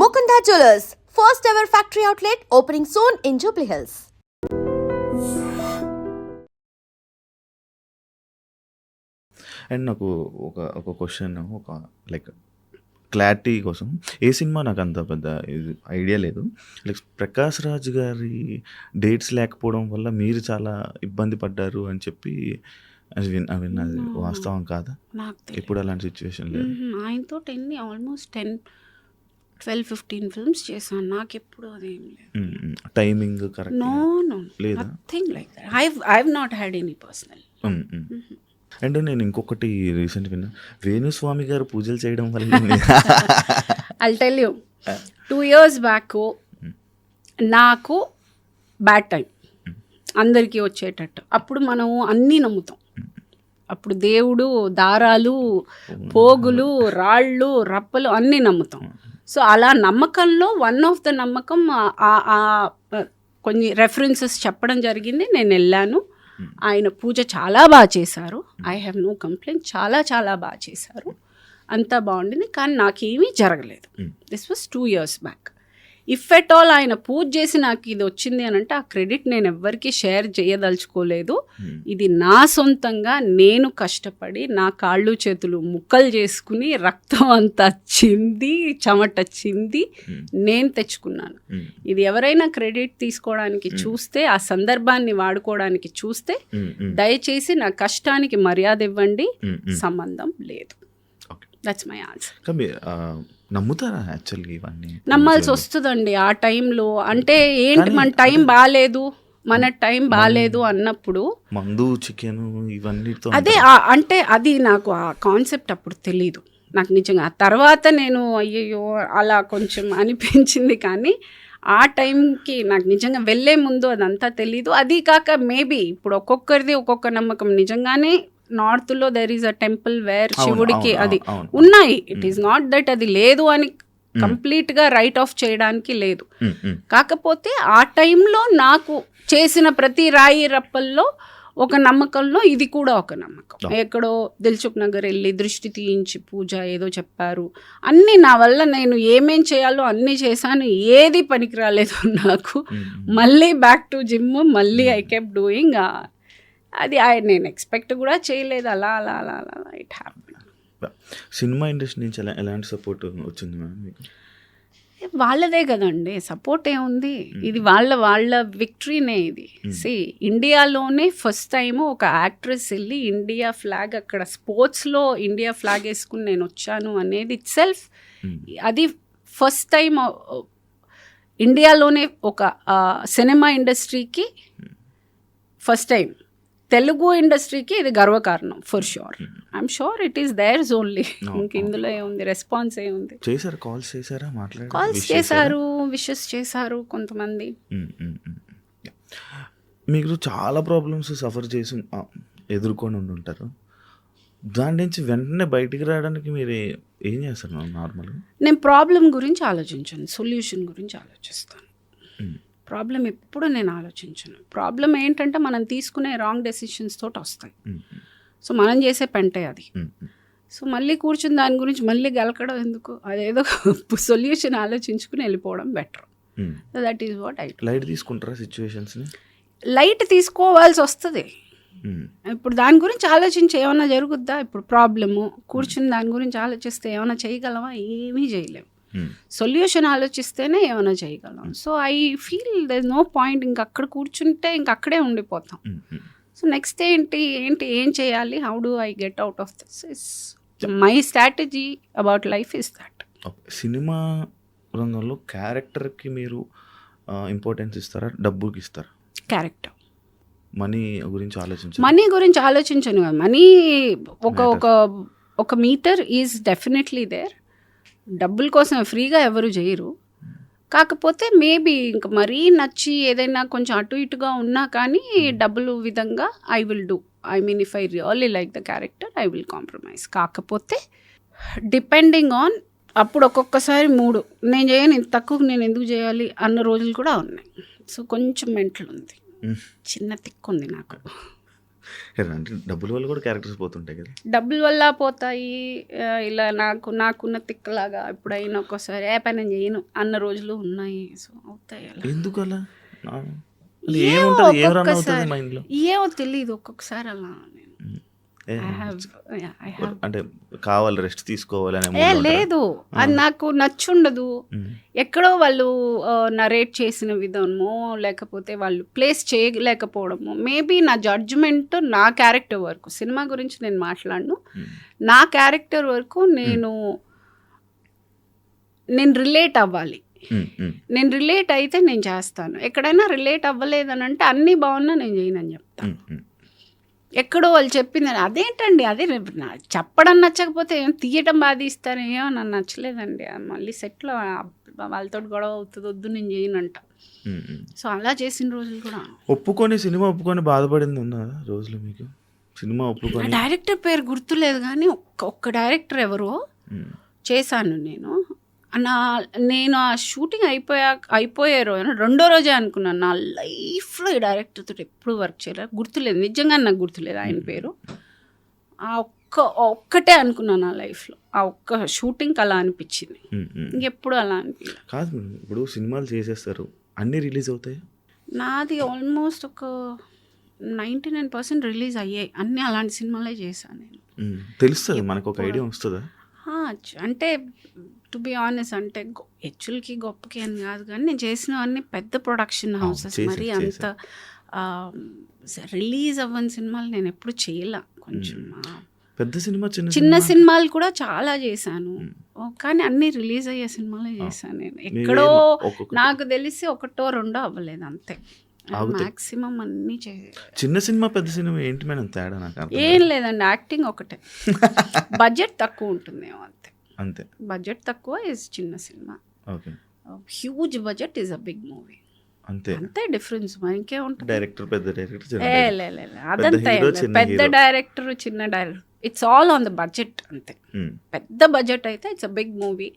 Mukunda Jewelers, first ever factory outlet opening soon in Jubilee Hills. And నాకు ఒక ఒక question ఒక like clarity కోసం. ఏ సినిమా నాకు అంత పెద్ద ఐడియా లేదు. లైక్ ప్రకాష్ రాజ్ గారి డేట్స్ లేకపోవడం వల్ల మీరు చాలా ఇబ్బంది పడ్డారు అని చెప్పి అది విన్ అవి విన్నది వాస్తవం కాదా? నాకు ఎప్పుడు అలాంటి సిచ్యువేషన్ లేదు. ఆయనతో ఎన్ని almost ten twelve fifteen films చేశాను. నాకు ఎప్పుడు అదేం లేదు. Timing correct no no? Nothing like that. I I not had any personal and నేను ఇంకొకటి రీసెంట్ విన్నా. వేణుస్వామి గారు పూజలు చేయడం వల్ల I'll tell you two years back నాకు బ్యాడ్ టైం అందరికీ వచ్చేటట్టు. అప్పుడు మనం అన్నీ నమ్ముతాం. అప్పుడు దేవుడు దారాలు పోగులు రాళ్ళు రప్పలు అన్నీ నమ్ముతాం. సో అలా నమ్మకంలో వన్ ఆఫ్ ద నమ్మకం కొన్ని రెఫరెన్సెస్ చెప్పడం జరిగింది. నేను వెళ్ళాను. ఆయన పూజ చాలా బాగా చేశారు. ఐ హ్యావ్ నో కంప్లైంట్ చాలా చాలా బాగా చేశారు. అంతా బాగుండింది. కానీ నాకేమీ జరగలేదు. This was two years back if at all ఆయన పూజ చేసి నాకు ఇది వచ్చింది అని అంటే ఆ క్రెడిట్ నేను ఎవ్వరికీ షేర్ చేయదలుచుకోలేదు. ఇది నా సొంతంగా నేను కష్టపడి నా కాళ్ళు చేతులు ముక్కలు చేసుకుని రక్తం అంతా చింది చెమట చింది నేను తెచ్చుకున్నాను. ఇది ఎవరైనా క్రెడిట్ తీసుకోవడానికి చూస్తే ఆ సందర్భాన్ని వాడుకోవడానికి చూస్తే దయచేసి నా కష్టానికి మర్యాద ఇవ్వండి. సంబంధం లేదు. దట్స్ మై ఆన్సర్ నమ్ముతారా యాక్చువల్గా ఇవన్నీ? నమ్మాల్సి వస్తుందండి ఆ టైంలో. అంటే ఏంటి మన టైం బాగాలేదు మన టైం బాగాలేదు అన్నప్పుడు మందు చికెన్ ఇవన్నీతో అదే అంటే అది నాకు ఆ కాన్సెప్ట్ అప్పుడు తెలీదు. నాకు నిజంగా ఆ తర్వాత నేను అయ్యయ్యో అలా కొంచెం అనిపించింది కానీ ఆ టైంకి నాకు నిజంగా వెళ్ళే ముందు అదంతా తెలీదు. అది కాక మేబీ ఇప్పుడు ఒక్కొక్కరిది ఒక్కొక్క నమ్మకం. నిజంగానే నార్త్లో there is a temple where శివుడికి అది. ఉన్నాయి. ఇట్ ఈస్ నాట్ దట్ అది లేదు అని కంప్లీట్గా రైట్ ఆఫ్ చేయడానికి లేదు. ఉమ్, ఉమ్, కాకపోతే ఆ టైంలో నాకు చేసిన ప్రతి రాయి రప్పల్లో ఒక నమ్మకంలో ఇది కూడా ఒక నమ్మకం. ఎక్కడో దిల్చుక్ నగర్ వెళ్ళి దృష్టి తీయించి పూజ ఏదో చెప్పారు. అన్నీ నా వల్ల నేను ఏమేం చేయాలో అన్నీ చేశాను. ఏది పనికి రాలేదు నాకు మళ్ళీ బ్యాక్ టు జిమ్ మళ్ళీ ఐ కెప్ డూయింగ్ అది నేను ఎక్స్పెక్ట్ కూడా చేయలేదు. అలా అలా అలా అలా ఇట్ హ్యాపీ సినిమా ఇండస్ట్రీ నుంచి ఎలా ఎలాంటి సపోర్ట్ వచ్చింది మేడం మీకు? వాళ్ళదే కదండి. సపోర్ట్ ఏముంది? ఇది వాళ్ళ వాళ్ళ విక్టరీనే ఇది. సి ఇండియాలోనే ఫస్ట్ టైం ఒక యాక్ట్రెస్ వెళ్ళి ఇండియా ఫ్లాగ్ అక్కడ స్పోర్ట్స్లో ఇండియా ఫ్లాగ్ వేసుకుని నేను వచ్చాను అనేది ఇట్ సెల్ఫ్ ఉమ్, అది ఫస్ట్ టైం ఇండియాలోనే ఒక సినిమా ఇండస్ట్రీకి ఫస్ట్ టైం తెలుగు ఇండస్ట్రీకి ఇది గర్వకారణం for sure I'm sure it is there's only ఇంక ఇందులో ఏముంది? రెస్పాన్స్ ఏముంది? చేశారా కాల్స్ చేశారా? మాట్లాడారా? కాల్స్ చేశారా? విషెస్ చేశారు కొంతమంది. ఉమ్, ఉమ్, ఉమ్. మీరు చాలా ప్రాబ్లమ్స్ సఫర్ చేసి ఎదుర్కొని ఉండి ఉంటారు. దాని నుంచి వెంటనే బయటికి రావడానికి మీరు ఏ- ఏం చేస్తారు నార్మల్గా? నేను ప్రాబ్లం గురించి ఆలోచించను సొల్యూషన్ గురించి ఆలోచిస్తాను. ప్రాబ్లం ఎప్పుడు నేను ఆలోచించను. ప్రాబ్లం ఏంటంటే మనం తీసుకునే రాంగ్ డెసిషన్స్ తోటి వస్తాయి. సో మనం చేసే పెంటే అది. సో మళ్ళీ కూర్చుని దాని గురించి మళ్ళీ గెలకడం ఎందుకు? అదేదో సొల్యూషన్ ఆలోచించుకుని వెళ్ళిపోవడం better. That is what I light తీసుకుంటారా సిచ్యువేషన్స్ని? లైట్ తీసుకోవాల్సి వస్తుంది. ఇప్పుడు దాని గురించి ఆలోచించి ఏమైనా జరుగుద్దా? ఇప్పుడు ప్రాబ్లము కూర్చుని దాని గురించి ఆలోచిస్తే ఏమైనా చేయగలమా ఏమీ చేయలేము సొల్యూషన్ ఆలోచిస్తేనే ఏమైనా చేయగలం. So I feel there no point ఇంక అక్కడ కూర్చుంటే ఇంక అక్కడే ఉండిపోతాం. సో నెక్స్ట్ ఏంటి ఏంటి ఏం చేయాలి? How do I get out of this is my strategy about life is that cinema రంగంలో క్యారెక్టర్కి మీరు ఇంపార్టెన్స్ ఇస్తారా? డబ్బుకి ఇస్తారా? క్యారెక్టర్ మనీ గురించి ఆలోచించారు? మనీ గురించి ఆలోచించను మనీ ఒక ఒక ఒక మీటర్ ఈజ్ డెఫినెట్లీ దేర్ డబ్బుల కోసం ఫ్రీగా ఎవరు చేయరు. కాకపోతే మేబీ ఇంక మరీ నచ్చి ఏదైనా కొంచెం అటు ఇటుగా ఉన్నా కానీ డబ్బులు విధంగా I will do. I mean if I really like the character I will compromise. కాకపోతే డిపెండింగ్ ఆన్ అప్పుడు ఒక్కొక్కసారి మూడు నేను చేయను ఇంత తక్కువ నేను ఎందుకు చేయాలి అన్న రోజులు కూడా ఉన్నాయి. సో కొంచెం మెంటల్ ఉంది. చిన్న తిక్కు ఉంది నాకు. అంటే డబ్బుల వల్ల కూడా క్యారెక్టర్స్ పోతుంటాయి కదా. డబ్బుల వల్ల పోతాయి. ఇలా నాకు నాకున్న తిక్కలాగా ఎప్పుడైనా ఒక్కోసారి ఏ పని చేయను. అన్న రోజులు ఉన్నాయి. సో అవుతాయి అలా. ఎందుకు అలా? ఏమో తెలియదు ఒక్కొక్కసారి. అలా అంటే కావాలి రెస్ట్ తీసుకోవాలి అనే ఏ mood లో ఉంటారా? లేదు. అది నాకు నచ్చుండదు. ఎక్కడో వాళ్ళు నరేట్ చేసిన విధమో లేకపోతే వాళ్ళు ప్లేస్ చేయలేకపోవడము మేబీ నా జడ్జ్మెంట్ నా క్యారెక్టర్ వరకు సినిమా గురించి నేను మాట్లాడను. నా క్యారెక్టర్ వరకు నేను నేను రిలేట్ అవ్వాలి. నేను రిలేట్ అయితే నేను చేస్తాను. ఎక్కడైనా రిలేట్ అవ్వలేదని అంటే అన్నీ బాగున్నా నేను చేయనని చెప్తాను. ఎక్కడో వాళ్ళు చెప్పింది అదేంటండి? అదే చెప్పడం నచ్చకపోతే ఏం తీయటం బాధ ఇస్తారు ఏమో నాకు నచ్చలేదండి. మళ్ళీ సెట్లో వాళ్ళతో గొడవ అవుతుంది వద్దు నేను చేయనంట. సో అలా చేసిన రోజులు కూడా. ఒప్పుకొని సినిమా ఒప్పుకొని బాధపడింది ఉన్నదా రోజులు మీకు? సినిమా ఒప్పుకొని. డైరెక్టర్ పేరు గుర్తులేదు కానీ ఒక్క ఒక్క డైరెక్టర్ ఎవరో చేశాను నేను. నా నేను ఆ షూటింగ్ అయిపోయా అయిపోయే రోజు రెండో రోజే అనుకున్నాను. నా లైఫ్లో ఈ డైరెక్టర్తో ఎప్పుడు వర్క్ చేయలేదు. గుర్తులేదు. నిజంగా నాకు గుర్తులేదు ఆయన పేరు. ఆ ఒక్క ఒక్కటే అనుకున్నాను నా లైఫ్లో. ఆ ఒక్క షూటింగ్కి అలా అనిపించింది. ఇంకెప్పుడు అలా అనిపించలేదు. కాదు ఇప్పుడు సినిమాలు చేసేస్తారు. అన్నీ రిలీజ్ అవుతాయి? నాది ఆల్మోస్ట్ ఒక నైంటీ నైన్ పర్సెంట్ రిలీజ్ అయ్యాయి. అన్నీ అలాంటి సినిమాలే చేశాను నేను. తెలుస్తుంది మనకు ఒక ఐడియా వస్తుందా? అంటే టు బి ఆనెస్ట్ అంటే హెచ్చులకి గొప్పకి అని కాదు కానీ నేను చేసినవన్నీ పెద్ద ప్రొడక్షన్ హౌసెస్ మరి అంత రిలీజ్ అవ్వని సినిమాలు నేను ఎప్పుడు చేయలే కొంచెం పెద్ద సినిమా చిన్న చిన్న సినిమా? సినిమాలు కూడా చాలా చేశాను. కానీ అన్ని రిలీజ్ అయ్యే సినిమాలే చేశాను నేను. ఎక్కడో నాకు తెలిసి ఒకటో రెండో అవ్వలేదు అంతే. మాక్సిమం అన్నీ చిన్న సినిమా పెద్ద సినిమా ఏంటి మేడం తేడా నాకు ఏం లేదండి యాక్టింగ్ ఒకటే. బడ్జెట్ తక్కువ ఉంటుందేమో అంతే. అంతే. బడ్జెట్ తక్కువ ఇస్ చిన్న cinema. Okay. Huge budget is a big movie అంతే. అంతే డిఫరెన్స్ మరి ఇంకేముంటుంది? డైరెక్టర్ పెద్ద డైరెక్టర్. అదంతా పెద్ద. డైరెక్టర్ చిన్న director it's all on the budget అంతే. ఉమ్. పెద్ద బడ్జెట్ అయితే ఇట్స్ అ బిగ్ మూవీ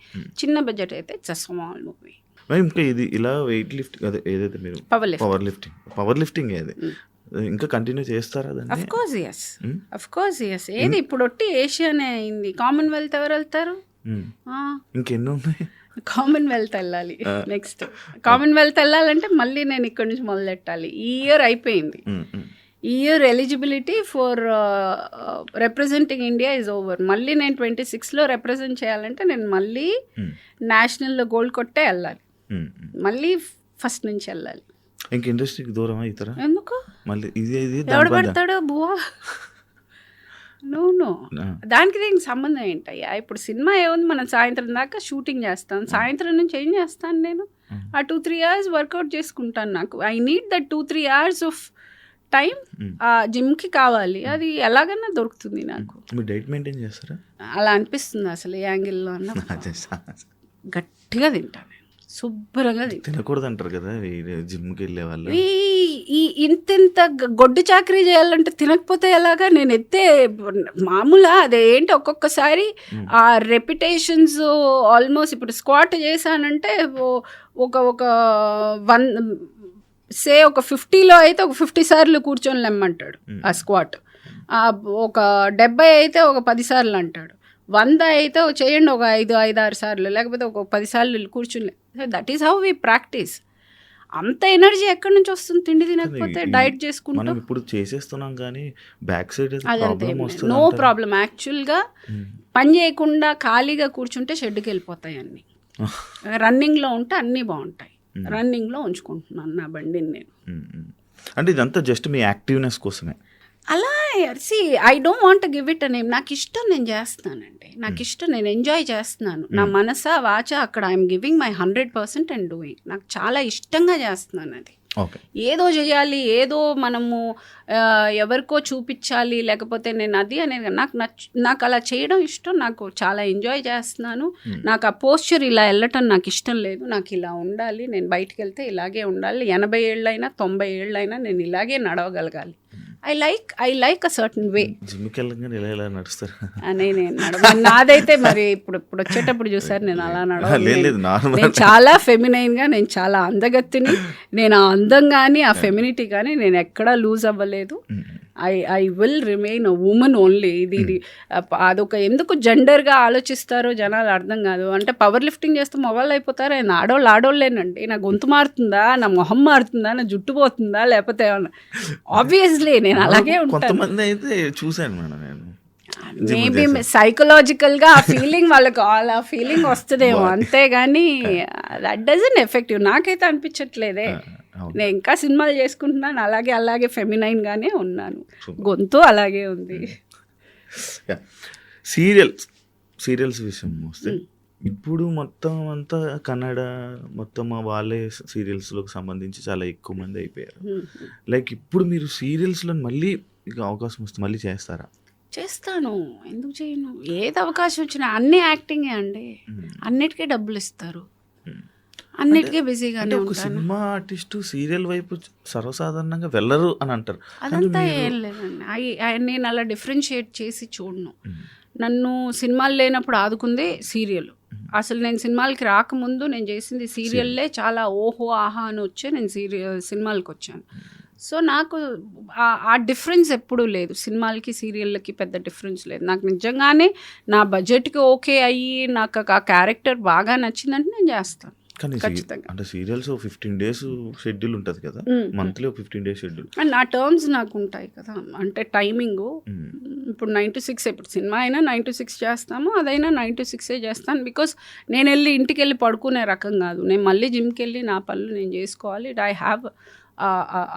చిన్న బడ్జెట్ అయితే ఇట్స్ అ స్మాల్ మూవీ ఇంకా ఇది ఇలా వెయిట్ లిఫ్ట్ అదే ఏదైతే మీరు power lift power lifting power lifting అది? ఇంకా కంటిన్యూ చేస్తారా of course yes Hmm? Of course yes ఏది ఇప్పుడు ఒట్టి ఏషియానే అయింది? కామన్వెల్త్ ఎవరు వెళ్తారు. ఇంకెన్ని ఉన్నాయి? కామన్వెల్త్ వెళ్ళాలి. నెక్స్ట్ కామన్వెల్త్ వెళ్ళాలంటే మళ్ళీ నేను ఇక్కడ నుంచి మొదలెట్టాలి. ఈ ఇయర్ అయిపోయింది. ఈ year eligibility for representing India is over మళ్ళీ నేను ట్వంటీ సిక్స్లో రిప్రజెంట్ చేయాలంటే నేను మళ్ళీ. నేషనల్లో గోల్డ్ కొట్టే వెళ్ళాలి. మళ్ళీ ఫస్ట్ నుంచి వెళ్ళాలి. ఇంక ఇండస్ట్రీకి దూరమా ఇతర? ఎందుకు? మళ్ళీ ఇది ఇది ఎవడు పడతాడో బువా? No no. ఆ. దానికి దీనికి సంబంధం ఏంటయ్యా? ఇప్పుడు సినిమా ఏముంది? మనం సాయంత్రం దాకా షూటింగ్ చేస్తాం. సాయంత్రం నుంచి ఏం చేస్తాను నేను. ఆ టూ త్రీ అవర్స్ వర్కౌట్ చేసుకుంటాను నాకు. I need that two three hours of time. ఆ జిమ్కి కావాలి. అది ఎలాగన్నా దొరుకుతుంది నాకు. డైట్ మెయింటైన్ చేస్తారా? అలా అనిపిస్తుంది అసలు యాంగిల్లో అన్న. గట్టిగా తింటాను. నేను శుభ్రంగా తినకూడదు అంటారు కదా జిమ్కి వెళ్ళే వాళ్ళు. ఈ ఈ ఇంత ఇంత గ- గొడ్డు చాకరీ చేయాలంటే తినకపోతే ఎలాగా? నేను ఎత్తే మామూలా అదే ఏంటి ఒక్కొక్కసారి ఆ రెప్యుటేషన్స్ ఆల్మోస్ట్ ఇప్పుడు స్క్వాట్ చేశానంటే ఒక ఒక వన్ సే ఒక ఫిఫ్టీలో అయితే ఒక ఫిఫ్టీ సార్లు కూర్చొని లెమ్మంటాడు ఆ స్క్వాట్. ఒక డెబ్బై అయితే ఒక పది సార్లు అంటాడు. వంద అయితే చేయండి ఒక ఐదు ఐదు ఆరు సార్లు లేకపోతే ఒక పది సార్లు కూర్చుని. That is how we practice అంత ఎనర్జీ ఎక్కడి నుంచి వస్తుంది? తిండి తినకపోతే డైట్ చేసుకుంటూ? ఇప్పుడు చేసేస్తున్నాం కానీ బ్యాక్ సైడ్ నో ప్రాబ్లం యాక్చువల్గా పని చేయకుండా ఖాళీగా కూర్చుంటే షెడ్కి వెళ్ళిపోతాయి అన్నీ. రన్నింగ్లో ఉంటే అన్నీ బాగుంటాయి. రన్నింగ్లో ఉంచుకుంటున్నాను నా బండిని నేను. అంటే ఇదంతా జస్ట్ మీ యాక్టివ్నెస్ కోసమే. అలా see I don't want give it name నాకు ఇష్టం నేను చేస్తానండి నాకు ఇష్టం నేను ఎంజాయ్ చేస్తున్నాను. నా మనస వాచ అక్కడ I'm giving my hundred percent and doing నాకు చాలా ఇష్టంగా చేస్తున్నాను అది. ఏదో చేయాలి ఏదో మనము ఎవరికో చూపించాలి లేకపోతే నేను అది అనేది. నాకు నచ్చ నాకు అలా చేయడం ఇష్టం. నాకు చాలా ఎంజాయ్ చేస్తున్నాను. నాకు ఆ పోస్చర్ ఇలా వెళ్ళటం నాకు ఇష్టం లేదు. నాకు ఇలా ఉండాలి నేను బయటికి వెళ్తే ఇలాగే ఉండాలి. ఎనభై ఏళ్ళైనా తొంభై ఏళ్ళైనా నేను ఇలాగే నడవగలగాలి. I like I like a certain way జిమ్కి వెళ్ళగానే ఇలా ఇలా నడుస్తారు. నేను నడవ నాదైతే మరి ఇప్పుడు ఇప్పుడు వచ్చేటప్పుడు చూసారు నేను అలా నడవ నేను చాలా ఫెమినైన్గా నేను చాలా అందగత్తిని నేను ఆ అందం కానీ ఆ ఫెమినిటీ కానీ నేను ఎక్కడా లూజ్ అవ్వలేదు. I I will remain a women only ఇది ఇది అదొక ఎందుకు జెండర్గా ఆలోచిస్తారో జనాలు అర్థం కాదు. అంటే పవర్ లిఫ్టింగ్ చేస్తే మొబైల్ అయిపోతారు? ఆయన ఆడోళ్ళు ఆడోళ్ళేనండి. నా గొంతు మారుతుందా? నా మొహం మారుతుందా? నా జుట్టు పోతుందా? లేకపోతే ఆబ్వియస్లీ నేను అలాగే ఉంటాను. కొంతమంది అయితే చూశాను మేడం నేను. మేబీ సైకలాజికల్గా ఆ ఫీలింగ్ వాళ్ళకి ఆ ఫీలింగ్ వస్తుందేమో. అంతేగాని దట్ డజన్ ఎఫెక్టివ్ నాకైతే అనిపించట్లేదే. నేను ఇంకా సినిమాలు చేసుకుంటున్నాను. అలాగే అలాగే ఫెమినైన్ గానే ఉన్నాను. గొంతు అలాగే ఉంది. సీరియల్స్ సీరియల్స్ విషయం వస్తే ఇప్పుడు మొత్తం అంతా కన్నడ మొత్తం వాళ్ళే సీరియల్స్లోకి సంబంధించి చాలా ఎక్కువ మంది అయిపోయారు. లైక్ ఇప్పుడు మీరు సీరియల్స్లో మళ్ళీ ఇక అవకాశం వస్తే మళ్ళీ చేస్తారా? చేస్తాను. ఎందుకు చేయను? ఏది అవకాశం వచ్చినా అన్ని యాక్టింగే అండి. అన్నిటికీ డబ్బులు ఇస్తారు. అన్నిటికీ అంటే బిజీగానే ఒక సినిమా ఆర్టిస్ట్ సీరియల్ వైపు సర్వసాధారణంగా వెళ్ళరు అని అంటారు. అదంతా ఏం లేదండి. నేను అలా డిఫరెన్షియేట్ చేసి చూడను. నన్ను సినిమాలు లేనప్పుడు ఆదుకుంది సీరియల్. అసలు నేను సినిమాలకి రాకముందు నేను చేసింది సీరియల్లే చాలా ఓహో ఆహా అని వచ్చి నేను సీరియల్ సినిమాలకు వచ్చాను. సో నాకు ఆ- డిఫరెన్స్ ఎప్పుడూ లేదు. సినిమాలకి సీరియళ్ళకి పెద్ద డిఫరెన్స్ లేదు. నాకు నిజంగానే నా బడ్జెట్కి ఓకే అయ్యి నాకు ఆ క్యారెక్టర్ బాగా నచ్చిందంటే నేను చేస్తాను. అంటే సీరియల్స్ ఫిఫ్టీన్ డేస్ షెడ్యూల్ ఉంటుంది కదా. Monthly fifteen days schedule. And నా టర్మ్స్ నాకు ఉంటాయి కదా. అంటే టైమింగు. ఇప్పుడు నైన్ టు సిక్స్ ఇప్పుడు సినిమా అయినా నైన్ టు సిక్స్ చేస్తాము అదైనా నైన్ టు సిక్సే చేస్తాను. బికాస్ నేను వెళ్ళి ఇంటికి వెళ్ళి పడుకునే రకం కాదు. నేను మళ్ళీ జిమ్కి వెళ్ళి నా పనులు నేను చేసుకోవాలి. I have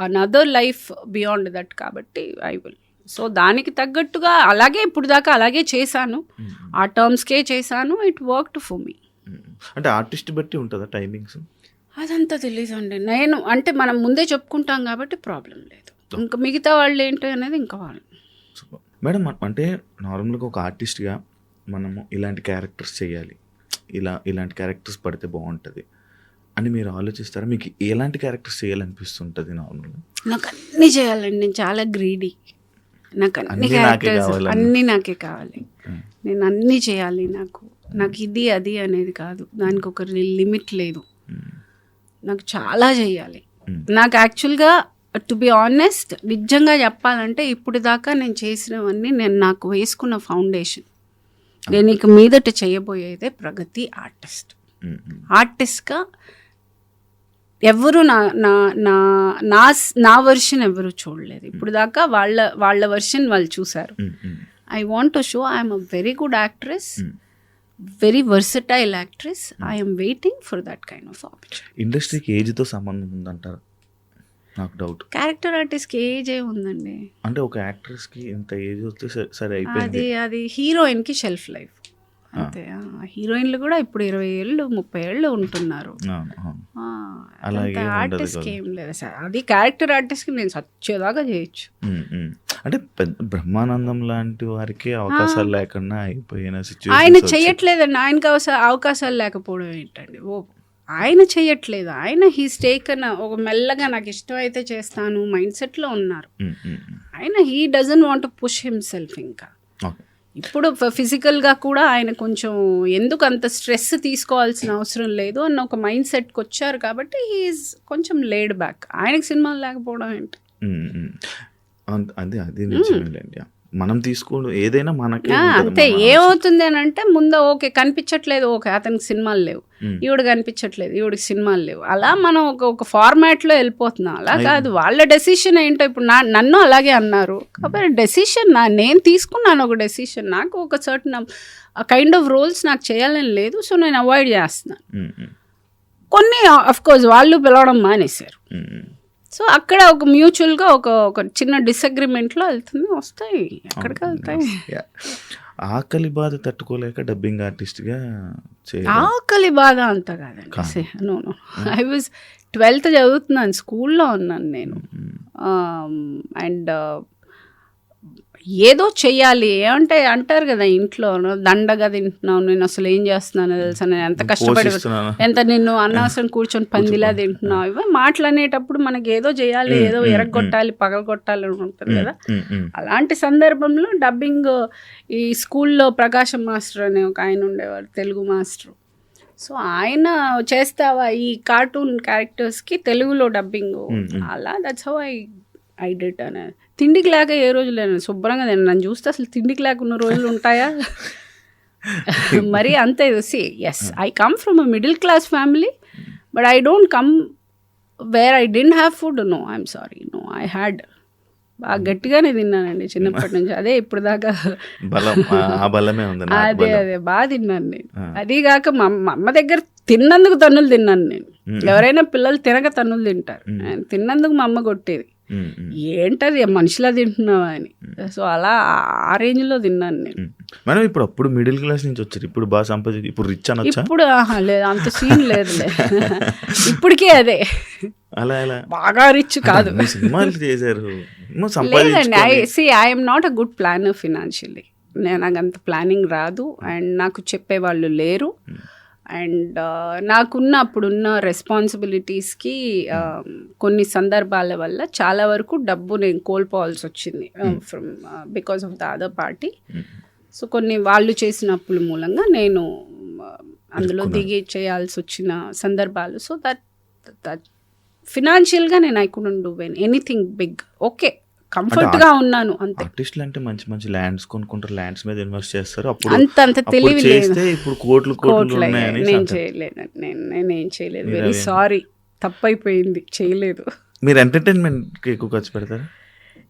another life beyond that కాబట్టి ఐ విల్ సో దానికి తగ్గట్టుగా అలాగే ఇప్పుడు దాకా అలాగే చేశాను. ఆ టర్మ్స్కే చేశాను. ఇట్ వర్క్ ఫర్ మీ అంటే ఆర్టిస్ట్ బట్టి ఉంటుందా టైమింగ్స్ అదంతా తెలీదండి. నేను అంటే మనం ముందే చెప్పుకుంటాం కాబట్టి ప్రాబ్లం లేదు. ఇంకా మిగతా వాళ్ళు ఏంటి అనేది ఇంకా వాళ్ళు. మేడం అంటే నార్మల్గా ఒక ఆర్టిస్ట్గా మనము ఇలాంటి క్యారెక్టర్స్ చేయాలి. ఇలా ఇలాంటి క్యారెక్టర్స్ పడితే బాగుంటుంది. అని మీరు ఆలోచిస్తారా? మీకు ఎలాంటి క్యారెక్టర్స్ చేయాలనిపిస్తుంటుంది నార్మల్గా? నాకు అన్నీ చేయాలండి. నేను చాలా గ్రీడీ నాకు అన్ని క్యారెక్టర్స్. అన్నీ నాకే కావాలి. నేను అన్నీ చేయాలి నాకు. నాకు ఇది అది అనేది కాదు. దానికి ఒక లిమిట్ లేదు. నాకు చాలా చేయాలి. నాకు యాక్చువల్గా టు బి ఆనెస్ట్ నిజంగా చెప్పాలంటే ఇప్పుడు దాకా నేను చేసినవన్నీ నేను నాకు వేసుకున్న ఫౌండేషన్ నేను ఇక మీదట చేయబోయేదే ప్రగతి ఆర్టిస్ట్. ఆర్టిస్ట్గా ఎవరు నా నా నా నా నా వర్షన్ ఎవరు చూడలేదు. ఇప్పుడు దాకా వాళ్ళ వాళ్ళ వర్షన్ వాళ్ళు చూశారు. I want to show I'm a very good actress very versatile actress I'm waiting for that kind of opportunity ఇండస్ట్రీకి ఏజ్తో సంబంధం ఉందంటారు? నాకు డౌట్ క్యారెక్టర్ ఆర్టిస్ట్కి ఏజ్ ఏ ఉందండి. అంటే ఒక యాక్ట్రెస్కి ఇంత ఏజ్ వస్తే సరే- సరే అయిపోయింది. అది అది హీరోయిన్కి షెల్ఫ్ లైఫ్ అంతే హీరోయిన్లు కూడా ఇప్పుడు ఇరవై ఏళ్ళు ముప్పై ఏళ్ళు ఉంటున్నారు. ఆర్టిస్ట్కి. ఏం లేదు సార్. అది క్యారెక్టర్ ఆర్టిస్ట్కి నేను సచ్చేదాకా చేయొచ్చు. అంటే పెద్ద బ్రహ్మానందం లాంటి వారికి అవకాశాలు లేకుండా అయిపోయిన ఆయన చెయ్యట్లేదండి. ఆయనకి అవకాశాలు లేకపోవడం ఏంటండి? ఓ ఆయన చెయ్యట్లేదు. ఆయన హీస్ టేకన్ ఒక మెల్లగా నాకు ఇష్టమైతే చేస్తాను మైండ్ సెట్లో ఉన్నారు. ఆయన he doesn't want push himself ఇంకా. ఇప్పుడు ఫిజికల్గా కూడా ఆయన కొంచెం ఎందుకు అంత స్ట్రెస్ తీసుకోవాల్సిన అవసరం లేదు అన్న ఒక మైండ్ సెట్కి వచ్చారు కాబట్టి హీఈస్ కొంచెం లేడ్ బ్యాక్ ఆయనకి సినిమాలు లేకపోవడం ఏంటి. అంత- అదే అది నిజమేలేండి. మనం తీసుకోవడం ఏదైనా మనకే అంతే. ఏమవుతుంది అని అంటే ముందు ఓకే కనిపించట్లేదు. ఓకే అతనికి సినిమాలు లేవు. ఈవిడ కనిపించట్లేదు ఈవిడికి సినిమాలు లేవు. అలా మనం ఒక ఒక ఫార్మాట్లో వెళ్ళిపోతున్నాం. అలా కాదు వాళ్ళ డెసిషన్ ఏంటో ఇప్పుడు నా నన్ను అలాగే అన్నారు. కాబట్టి డెసిషన్ నా నేను తీసుకున్నాను ఒక డెసిషన్ నాకు ఒక సర్టన్ కైండ్ ఆఫ్ రోల్స్ నాకు చేయాలని లేదు సో నేను అవాయిడ్ చేస్తున్నాను. కొన్ని అఫ్ కోర్స్ వాళ్ళు పిలవడం మానేశారు. సో అక్కడ ఒక మ్యూచువల్గా ఒక ఒక చిన్న డిసగ్రిమెంట్లో వెళ్తుంది వస్తాయి ఎక్కడికి వెళ్తాయి. ఆకలి బాధ తట్టుకోలేక డబ్బింగ్ ఆర్టిస్ట్గా ఆకలి బాధ అంత కాదండి no no. I was twelfth చదువుతున్నాను స్కూల్లో ఉన్నాను నేను. అండ్ ఏదో చెయ్యాలి. ఏమంటే అంటారు కదా ఇంట్లో దండగా తింటున్నావు నేను అసలు ఏం చేస్తున్నాను తెలుసా? నేను ఎంత కష్టపడి. ఎంత నిన్ను అన్నాసం కూర్చొని పందిలా తింటున్నావు? ఇవి మాటలు అనేటప్పుడు మనకి ఏదో చేయాలి ఏదో ఎరగొట్టాలి పగలగొట్టాలి అని ఉంటుంది కదా. అలాంటి సందర్భంలో డబ్బింగ్ ఈ స్కూల్లో ప్రకాశం మాస్టర్ అనే ఒక ఆయన ఉండేవారు తెలుగు మాస్టర్. సో ఆయన చేస్తావా ఈ కార్టూన్ క్యారెక్టర్స్కి తెలుగులో డబ్బింగ్? అలా that's how I I did అని తిండికి లేక ఏ రోజు లేను శుభ్రంగా నేను నన్ను చూస్తే అసలు తిండికి లేక ఉన్న రోజులు ఉంటాయా? మరి అంతే see yes I come from a middle class family but I don't come where I didn't have food no I'm sorry no I had బాగా గట్టిగానే తిన్నానండి చిన్నప్పటి నుంచి. అదే ఇప్పుడు దాకా. అదే. అదే బాగా తిన్నాను నేను. ఆ. అది కాక మా అమ్మ దగ్గర తిన్నందుకు తన్నులు తిన్నాను నేను. మ్మ్. ఎవరైనా పిల్లలు తినక తన్నులు తింటారు. నేను తిన్నందుకు మా అమ్మ కొట్టేది. ఏంటది? మనిషిలా తింటున్నావా అని. సో అలా ఆ రేంజ్లో తిన్నాను నేను. మనం ఇప్పుడు అప్పుడు మిడిల్ క్లాస్ నుంచి వచ్చారు. ఇప్పుడు బాగా సంపాదించి ఇప్పుడు రిచ్ అనొచ్చా ఇప్పుడు లేదు అంత సీన్ లేదులే. ఇప్పటికే అదే. అలా బాగా రిచ్ కాదు. సినిమాలు చేశారు. లేదండి I see I'm not a good planner financially నేను నాకు అంత ప్లానింగ్ రాదు. అండ్ నాకు చెప్పేవాళ్ళు లేరు. అండ్ నాకున్న అప్పుడున్న రెస్పాన్సిబిలిటీస్కి కొన్ని సందర్భాల వల్ల చాలా వరకు డబ్బు నేను కోల్పోవాల్సి వచ్చింది from because of the other party so కొన్ని వాళ్ళు చేసిన అప్పుల మూలంగా నేను అందులో దిగి చేయాల్సి వచ్చిన సందర్భాలు. సో దట్ దట్ ఫినాన్షియల్గా నేను I couldn't do when anything big okay కంఫర్ట్గా ఉన్నాను అంతే. ఆర్టిస్టులు అంటే మంచి మంచి ల్యాండ్స్ కొనుక్కుంటారు ల్యాండ్స్ మీద ఇన్వెస్ట్ చేస్తారు. అప్పుడు అంత అంత తెలివి లేదు. చేస్తే ఇప్పుడు కోట్లు కోట్లు ఉన్నాయని నేను. చేయలేదు నేను నేనేం చేయలేదు. వెరీ సారీ తప్పైపోయింది. చేయలేదు. మీరు ఎంటర్టైన్మెంట్కి ఎక్కువ ఖర్చు పెడతారా?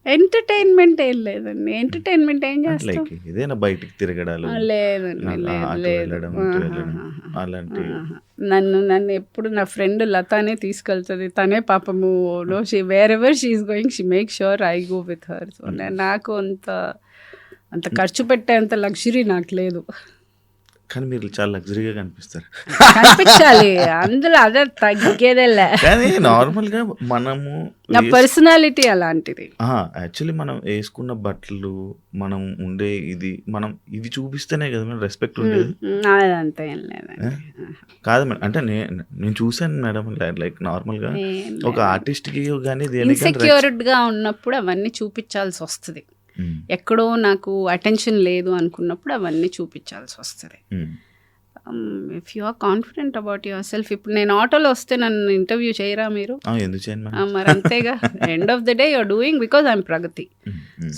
ఎంటర్టైన్మెంట్ ఏం లేదండి. ఎంటర్టైన్మెంట్ ఏం చేస్తాం? లైక్ ఏదైనా బయటికి తిరగడాలు లేదండి లేదు. అలాంటి. నన్ను నన్ను ఎప్పుడు నా ఫ్రెండ్ లతానే తీసుకెళ్తుంది. తనే పాపము no she wherever she's going she make sure I go with her so నాకు అంత అంత ఖర్చు పెట్టేంత లగ్జరీ నాకు లేదు. కానీ మీరు చాలా లగ్జరీగా కనిపిస్తారు. కనిపించాలి. అందులో అదే తగ్గేదేలే. కానీ నార్మల్గా మనము నా పర్సనాలిటీ అలాంటిది. యాక్చువల్లీ మనం వేసుకున్న బట్టలు మనం ఉండే ఇది మనం ఇది చూపిస్తేనే కదా మేడం రెస్పెక్ట్ ఉండేది. కాదు మేడం అంటే నేను నేను చూసాను మేడం లైక్ నార్మల్గా ఏం ఒక ఆర్టిస్ట్కి కానీ దేనికి ఇన్సెక్యూర్డ్గా ఉన్నప్పుడు అవన్నీ చూపించాల్సి వస్తుంది. ఎక్కడో నాకు అటెన్షన్ లేదు అనుకున్నప్పుడు అవన్నీ చూపించాల్సి వస్తుంది. If you are confident about yourself ఇప్పుడు నేను ఆటోలో వస్తే నన్ను ఇంటర్వ్యూ చేయరా మీరు? మరి? అంతేగా. End of the day you're doing because I'm Pragathi.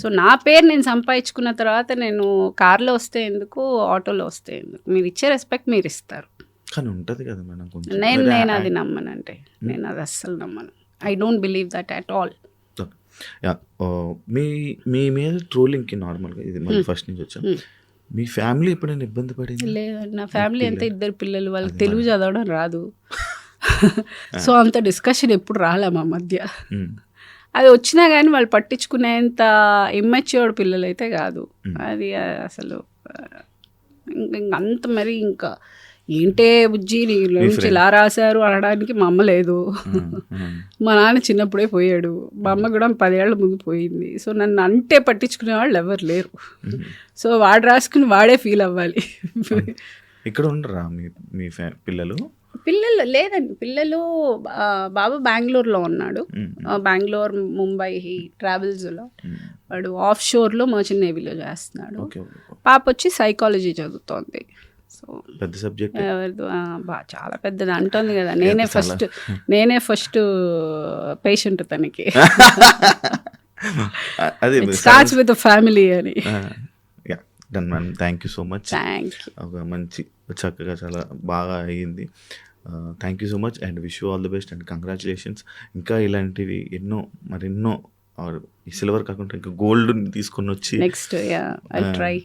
So నా పేరు నేను సంపాదించుకున్న తర్వాత నేను కార్లో వస్తే ఎందుకు ఆటోలో వస్తే ఎందుకు? మీరు ఇచ్చే రెస్పెక్ట్ మీరు ఇస్తారు. కానీ ఉంటది కదా మేడం నేను నేను అది నమ్మనంటే నేను అది అస్సలు నమ్మను. I don't believe that at all yeah, మీ మీ మీద ట్రోలింగ్కి నార్మల్గా ఇది మళ్ళీ ఫస్ట్ నుంచి వచ్చాం. మీ ఫ్యామిలీ ఎప్పుడైనా ఇబ్బంది పడింది? లేదండి నా ఫ్యామిలీ అంతా ఇద్దరు పిల్లలు వాళ్ళకి తెలుగు చదవడం రాదు. సో అంత డిస్కషన్ ఎప్పుడు రాలే మా మధ్య? అది వచ్చినా కానీ వాళ్ళు పట్టించుకునేంత ఇమ్మెచ్యూర్డ్ పిల్లలు అయితే కాదు అది అసలు ఆ, ఇంక- ఇంక అంత మరి ఇంకా ఏంటే బుజ్జి? నీ నుంచి ఇలా రాశారు అనడానికి మా అమ్మ లేదు. మా నాన్న చిన్నప్పుడే పోయాడు. మా అమ్మ కూడా పదేళ్ళ ముందు పోయింది. సో నన్ను అంటే పట్టించుకునే వాళ్ళు ఎవరు లేరు. సో వాడు రాసుకుని వాడే ఫీల్ అవ్వాలి. ఇక్కడ ఉండరా మీ పిల్లలు? పిల్లలు లేదండి. పిల్లలు బాబు బెంగళూరులో ఉన్నాడు. బెంగళూరు ముంబై ట్రావెల్స్లో. వాడు ఆఫ్ షోర్లో మర్చెంట్ నేవీలో చేస్తున్నాడు. పాప వచ్చి సైకాలజీ చదువుతోంది. సో పెద్ద సబ్జెక్ట్. ఎవరిదో ఆ, బా చాలా పెద్దది. అంటోంది కదా నేనే ఫస్ట్ నేనే ఫస్ట్ పేషెంట్ తనకి. అదే స్టార్ట్స్ విత్ ఫ్యామిలీ అని. Yeah done ma'am. Thank you so much ఒక మంచి చక్కగా చాలా బాగా అయ్యింది. Thank you so much and wish you all the best and congratulations ఇంకా ఇలాంటివి ఎన్నో మరెన్నో ఈ సిల్వర్ కాకుండా ఇంకా గోల్డ్ తీసుకొని వచ్చి నెక్స్ట్ యా ఐ ట్రై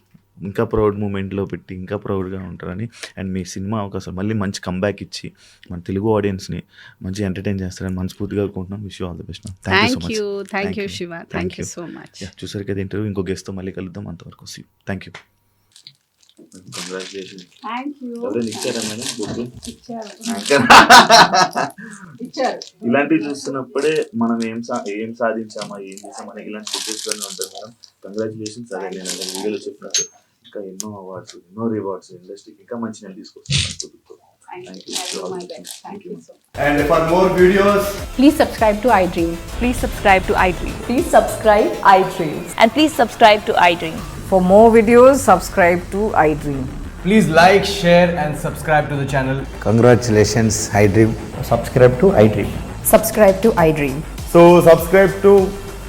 ఇంకా ప్రౌడ్ మూమెంట్లో పెట్టి ఇంకా ప్రౌడ్గా ఉంటారని అండ్ మీ సినిమా అవకాశం మళ్ళీ మంచి కంబ్యాక్ ఇచ్చి మన తెలుగు ఆడియన్స్ని మంచి ఎంటర్టైన్ చేస్తారని మనస్ఫూర్తిగా కోరుకుంటున్నాం. Wish all the best thank you thank you much thank you Shiva thank you so much చూసారు కదా ఇంటర్వ్యూ ఇంకో గెస్ట్తో మళ్ళీ కలుద్దాం. అంతవరకు సీ థ్యాంక్ యూ ఇలాంటివి చూస్తున్నప్పుడే మనం ఏం సా ఏం సాధించామా ఏం చేసామా ఇలాంటి ఉంటుంది మేడం. కంగ్రాచులేషన్స్ అదే నేను వీడియోలో చెప్పినట్టు. ఇంకా ఎన్నో అవార్డ్స్ ఎన్నో రివార్డ్స్ ఇండస్ట్రీకి ఇంకా మంచి నేను తీసుకొస్తాను thank you thank you so And for more videos, Please subscribe to iDream. Please subscribe to iDream. Please subscribe iDreams. And please subscribe to iDream. For more videos, subscribe to iDream. please like, share, and subscribe to the channel. Congratulations, iDream. Subscribe to iDream. Subscribe to iDream. So, subscribe to